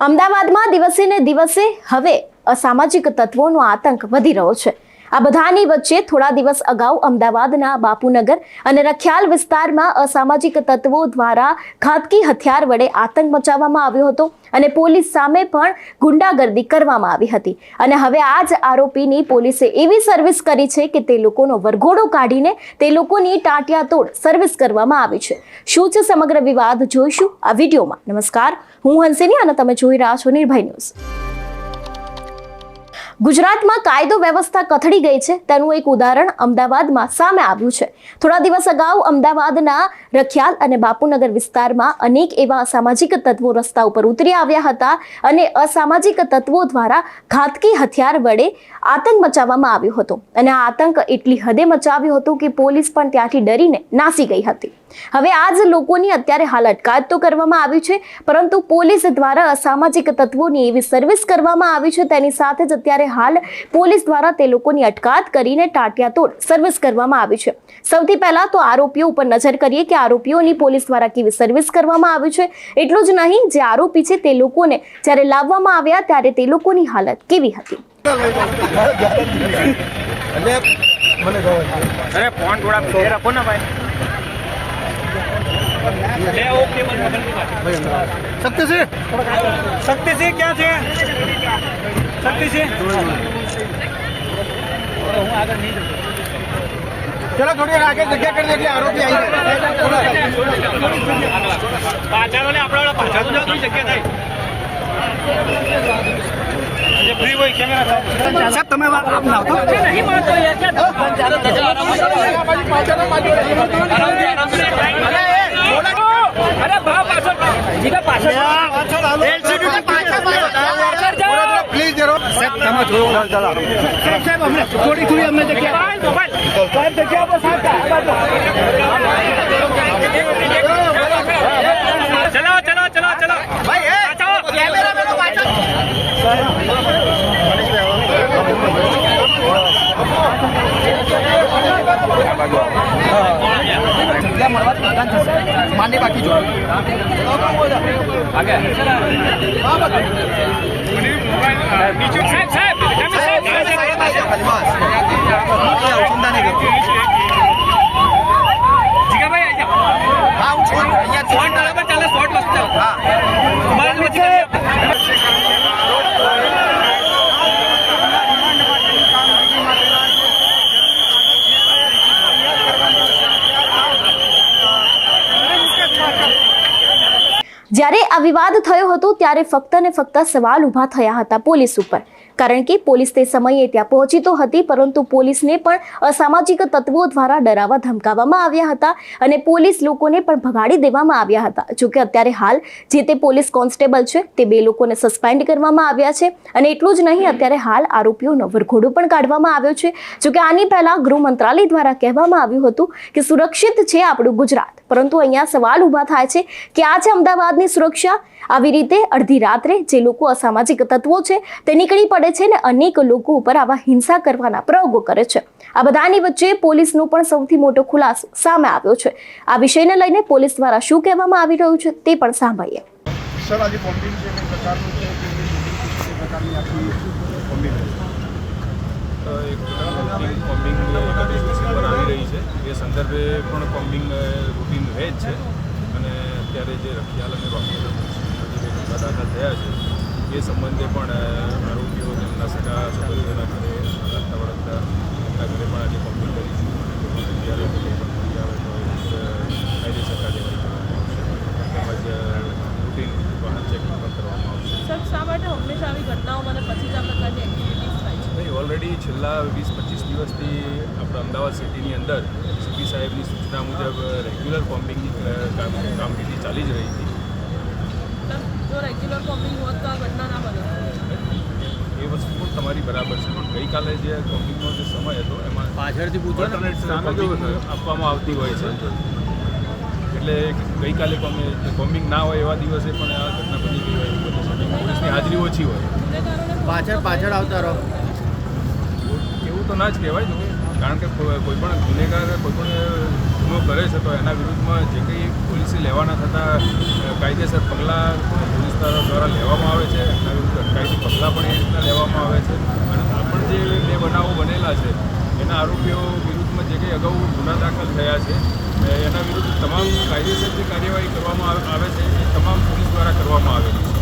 અમદાવાદમાં દિવસે ને દિવસે હવે અસામાજિક તત્વોનો આતંક વધી રહ્યો છે. આ બધાની વચ્ચે થોડા દિવસ અગાઉ અમદાવાદના બાપુનગર અને રખિયાલ વિસ્તારમાં અસામાજિક તત્વો દ્વારા ઘાતકી હથિયાર વડે આતંક મચાવવામાં આવ્યો હતો અને પોલીસ સામે પણ ગુંડાગર્દી કરવામાં આવી હતી. અને હવે આ જ આરોપીની પોલીસે એવી સર્વિસ કરી છે કે તે લોકોનો વરઘોડો કાઢીને તે લોકોની ટાંટિયાતોડ સર્વિસ કરવામાં આવી છે. શું છે સમગ્ર વિવાદ? જોઈશું આ વિડીયોમાં. નમસ્કાર. હું હંસિની અને તમે જોઈ રહ્યા છો નિર્ભય ન્યૂઝ. ગુજરાતમાં કાયદો વ્યવસ્થા કથળી ગઈ છે. તેનું એક ઉદાહરણ અમદાવાદમાં સામે આવ્યું છે. થોડા દિવસ અગાઉ અમદાવાદના રખિયાલ અને બાપુનગર વિસ્તારમાં અનેક એવા અસામાજિક તત્વો રસ્તા ઉપર ઉતરી આવ્યા હતા અને અસામાજિક તત્વો દ્વારા ઘાતકી હથિયાર વડે આતંક મચાવવામાં આવ્યો હતો. અને આ આતંક એટલી હદે મચાવ્યો હતો કે પોલીસ પણ ત્યાંથી ડરીને નાસી ગઈ હતી. હવે આ જ લોકોની અત્યારે હાલ અટકાયત તો કરવામાં આવી છે, પરંતુ પોલીસ દ્વારા અસામાજિક તત્વોની એવી સર્વિસ કરવામાં આવી છે, તેની સાથે જ અત્યારે હાલ પોલીસ દ્વારા તે લોકોની અટકાયત કરીને ટાટિયાતોડ સર્વિસ કરવામાં આવી છે. સૌથી પહેલાં તો આરોપીઓ ઉપર નજર કરીએ કે આરોપીઓની પોલીસ દ્વારા કેવી સર્વિસ કરવામાં આવી છે, એટલું જ નહીં, જે આરોપી છે તે લોકોને જ્યારે લાવવામાં આવ્યા ત્યારે તે લોકોની હાલત કેવી હતી. અરે ફોન થોડા આપો ને ભાઈ. શક્તિસિંહ શક્તિસિંહ ક્યાં છે શક્તિસિંહ હું ચલો થોડી આગળ જગ્યા કરી દે એટલે આરોપી આવી પાછળ ને આપણે પાછળ જ થોડી જગ્યા થાય સાહેબ તમે આપ ના આવતો નહીં માનતો યાર અરે ભાવ પાછળ જીગા પાછળ એલસીડી પાછળ જાઓ પ્લીઝ જરો. સાહેબ તમે થોડું સાહેબ અમને થોડી થોડી અમને જગ્યા પર સાહેબ ચલો ચલો ચલો ચલો ભાઈ પાછો માની બાકી જો સાહેબ સાહેબ જીગાભાઈ આઈ જાઓ હા હું છું અહીંયા છું. શોર્ટ બરાબર ચાલે શોર્ટ વસ્તુ હા તમારે પછી કરી આપો. જ્યારે આ વિવાદ થયો હતો, ત્યારે ફક્ત ને ફક્ત સવાલ ઊભા થયા હતા પોલીસ ઉપર. કારણ કે પોલીસ તે સમયે ત્યાં પહોંચી તો હતી, પરંતુ પોલીસને પણ અસામાજિક તત્વો દ્વારા ડરાવવા ધમકાવવામાં આવ્યા હતા અને પોલીસ લોકોને પણ ભગાડી દેવામાં આવ્યા હતા. જોકે અત્યારે હાલ જે તે પોલીસ કોન્સ્ટેબલ છે, તે બે લોકોને સસ્પેન્ડ કરવામાં આવ્યા છે અને એટલું જ નહીં, અત્યારે હાલ આરોપીઓનો વરઘોડો પણ કાઢવામાં આવ્યો છે. જોકે આની પહેલા ગૃહ મંત્રાલય દ્વારા કહેવામાં આવ્યું હતું કે સુરક્ષિત છે આપણું ગુજરાત, પરંતુ અહીંયા સવાલ ઊભા થાય છે કે આ છે અમદાવાદની સુરક્ષા? આવી રીતે અડધી રાત્રે જે લોકો અસામાજિક તત્વો છે, તે નીકળી પડે છે ને અનેક લોકો ઉપર આવા હિંસા કરવાના પ્રયોગો કરે છે. આ બધાની વચ્ચે પોલીસનો પણ સૌથી મોટો ખુલાસો સામે આવ્યો છે. આ વિષયને લઈને પોલીસ દ્વારા શું કહેવામાં આવી રહ્યું છે તે પણ સાંભળીએ. સર આજે બોમ્બિંગ છે કઈ પ્રકારનું છે કે પ્રકારની આખી બોમ્બિંગ એક એકત્રીસ ડિસેમ્બર આવી રહી છે. એ સંદર્ભે પણ બોમ્બિંગ રૂટીન રહે જ છે. અને અત્યારે જે રખિયાલ અને મ્યુનિસિપાલિટી દાખલ થયા છે. એ સંબંધે પણ આરોપીઓ તેમના સગા સંબંધીઓના ઘરે લગતા વળગતા એમના ઘરે પણ આજે કમ્પ્લેન કરીશું જ્યારે પણ આવે તો કાયદેસર કાર્યવાહી તેમજ રૂટીન વાહન ચેકિંગ પણ કરવામાં આવશે. સર શા માટે હંમેશા આવી ઘટનાઓ મને પછી જ આ પ્રકારની એક્ટિવિટીઝ થાય છે? નહીં ઓલરેડી છેલ્લા વીસ પચીસ દિવસથી આપણા અમદાવાદ સિટીની અંદર સીપી સાહેબની સૂચના મુજબ રેગ્યુલર કોમ્બિંગની કામ કામગીરી ચાલી જ રહી હતી. જો રેગ્યુલર કોમ્બિંગ હોત તો આ ઘટના ના બને. એ વસ્તુ પણ તમારી બરાબર છે. પણ ગઈકાલે જે કોમ્બિંગનો જે સમય હતો એમાં પાછળથી આપવામાં આવતી હોય છે. એટલે ગઈકાલે કોમ્બિંગ ના હોય એવા દિવસે પણ આ ઘટના બની ગઈ હોય. એવું પોલીસની હાજરી ઓછી હોય. પાછળ પાછળ આવતા રહો. એવું તો ના જ કહેવાય ને કારણ કે કોઈ કોઈ પણ ગુનેગાર કોઈ પણ ગુનો કરે છે તો એના વિરુદ્ધમાં જે કંઈ પોલીસે લેવાના થતા કાયદેસર પગલાં પોલીસ દ્વારા લેવામાં આવે છે. એમના વિરુદ્ધ અટકાયતી પગલાં પણ એ રીતના લેવામાં આવે છે. અને આ પણ જે બે બનાવો બનેલા છે, એના આરોપીઓ વિરુદ્ધમાં જે કંઈ અગાઉ ગુના દાખલ થયા છે એના વિરુદ્ધ તમામ કાયદેસર જે કાર્યવાહી કરવામાં આવે છે. એ તમામ પોલીસ દ્વારા કરવામાં આવેલી છે.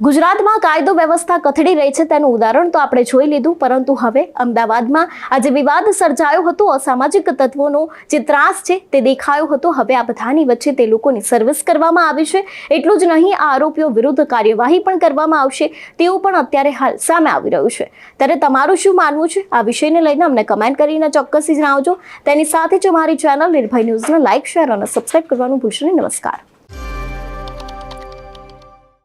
ગુજરાતમાં કાયદો વ્યવસ્થા કથળી રહી છે તેનું ઉદાહરણ તો આપણે જોઈ લીધું, પરંતુ હવે અમદાવાદમાં આજે વિવાદ સર્જાયો હતો, અસામાજિક તત્વોનો જે ત્રાસ છે તે દેખાયો હતો. હવે આ બધાની વચ્ચે તે લોકોની સર્વિસ કરવામાં આવી છે. એટલું જ નહીં, આ આરોપીઓ વિરુદ્ધ કાર્યવાહી પણ કરવામાં આવશે, તેવું પણ અત્યારે હાલ સામે આવી રહ્યું છે. ત્યારે તમારું શું માનવું છે? આ વિષયને લઈને અમને કમેન્ટ કરીને ચોક્કસથી જણાવજો. તેની સાથે જ અમારી ચેનલ નિર્ભય ન્યૂઝને લાઇક શેર અને સબસ્ક્રાઇબ કરવાનું ભૂલશો નહીં. નમસ્કાર.